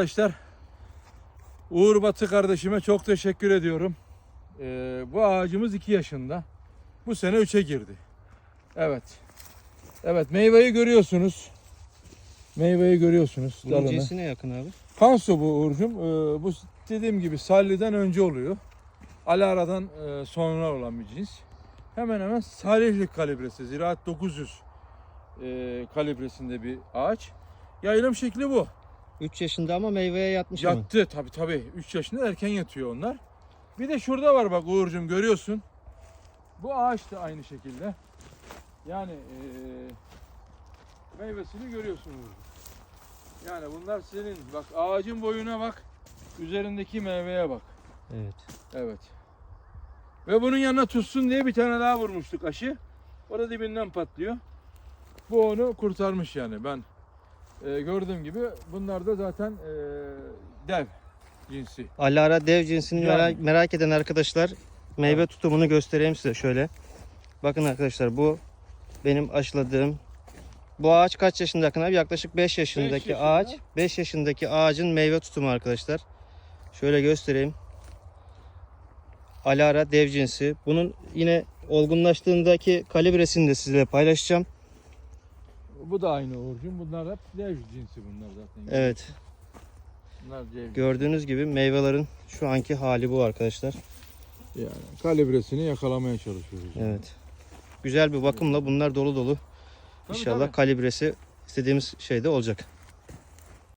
Arkadaşlar Uğur Batı kardeşime çok teşekkür ediyorum. Ee, bu ağacımız 2 yaşında. Bu sene 3'e girdi. Evet. Evet meyveyi görüyorsunuz. Meyveyi görüyorsunuz. Bunun dalını. cinsine yakın abi. Kanso bu Uğur'cum. Ee, bu dediğim gibi Salli'den önce oluyor. Alara'dan e, sonra olan bir cins. Hemen hemen Salihlik kalibresi. Ziraat 900 e, kalibresinde bir ağaç. Yayılım şekli bu. 3 yaşında ama meyveye yatmış mı? Yattı tabi tabi. 3 yaşında erken yatıyor onlar. Bir de şurada var bak Uğur'cum görüyorsun. Bu ağaç da aynı şekilde. Yani eee, meyvesini görüyorsun Uğur'cum. Yani bunlar senin. Bak ağacın boyuna bak. Üzerindeki meyveye bak. Evet. Evet. Ve bunun yanına tutsun diye bir tane daha vurmuştuk aşı. O da dibinden patlıyor. Bu onu kurtarmış yani. Ben e, gördüğüm gibi bunlar da zaten e, dev cinsi. Alara dev cinsini Yani. merak, merak eden arkadaşlar meyve tutumunu göstereyim size şöyle. Bakın arkadaşlar bu benim aşıladığım bu ağaç kaç yaşında Akın abi? Yaklaşık 5 yaşındaki yaşında. ağaç. 5 yaşındaki ağacın meyve tutumu arkadaşlar. Şöyle göstereyim. Alara dev cinsi. Bunun yine olgunlaştığındaki kalibresini de sizinle paylaşacağım. Bu da aynı Uğur'cum. Bunlar hep dev cinsi bunlar zaten. Evet. Bunlar dev. Gördüğünüz gibi meyvelerin şu anki hali bu arkadaşlar. Yani kalibresini yakalamaya çalışıyoruz. Evet. Güzel bir bakımla bunlar dolu dolu. Tabii, İnşallah tabii. kalibresi istediğimiz şeyde olacak.